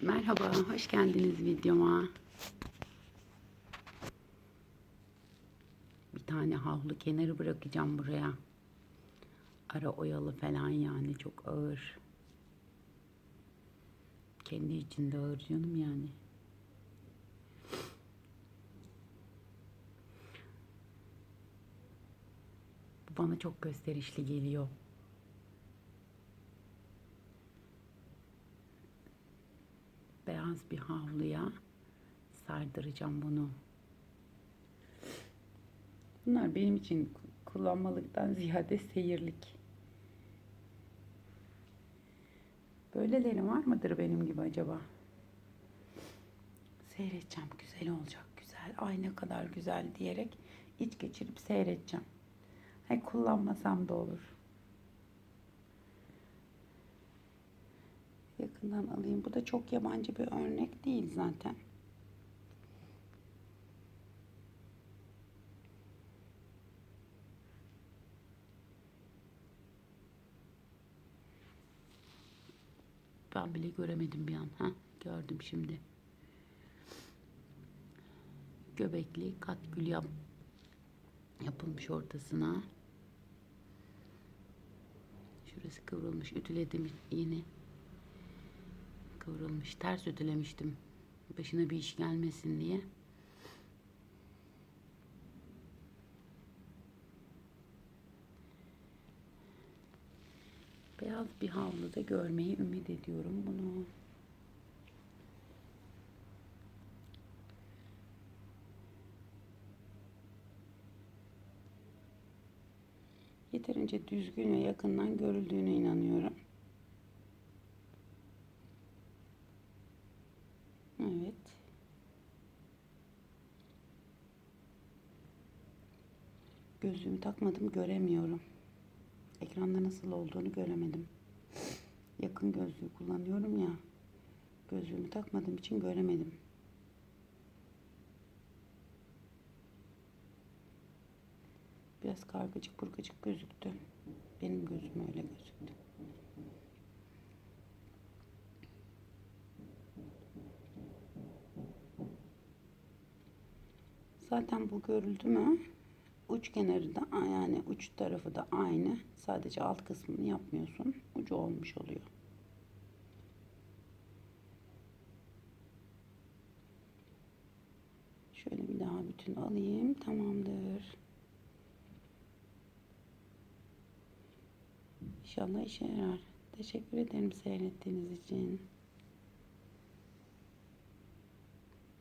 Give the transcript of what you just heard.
Merhaba, hoş geldiniz videoma. Bir tane havlu kenarı bırakacağım buraya. Ara oyalı falan yani çok ağır. Kendi içinde ağır canım yani. Bu bana çok gösterişli geliyor. Beyaz bir havluya sardıracağım bunu. Bunlar benim için kullanmalıktan ziyade seyirlik. Böyleleri var mıdır benim gibi acaba? Seyredeceğim. Güzel olacak. Güzel. Ay ne kadar güzel diyerek iç geçirip seyredeceğim. Hay kullanmasam da olur. Yakından alayım. Bu da çok yabancı bir örnek değil zaten. Ben bile göremedim bir an. Ha, gördüm şimdi. Göbekli katkül yap yapılmış ortasına. Şurası kıvrılmış. Ütüledim yine kıvrılmış. Ters ütülemiştim. Başına bir iş gelmesin diye. Beyaz bir havluda görmeyi ümit ediyorum bunu. Yeterince düzgün ve yakından görüldüğüne inanıyorum. Gözlüğümü takmadım göremiyorum. Ekranda nasıl olduğunu göremedim. Yakın gözlüğü kullanıyorum ya. Gözlüğümü takmadığım için göremedim. Biraz kargıcık burgacık gözüktü. Benim gözüm öyle gözüktü. Zaten bu görüldü mü? Uç kenarı da yani uç tarafı da aynı. Sadece alt kısmını yapmıyorsun. Ucu olmuş oluyor. Şöyle bir daha bütün alayım. Tamamdır. İnşallah işe yarar. Teşekkür ederim seyrettiğiniz için.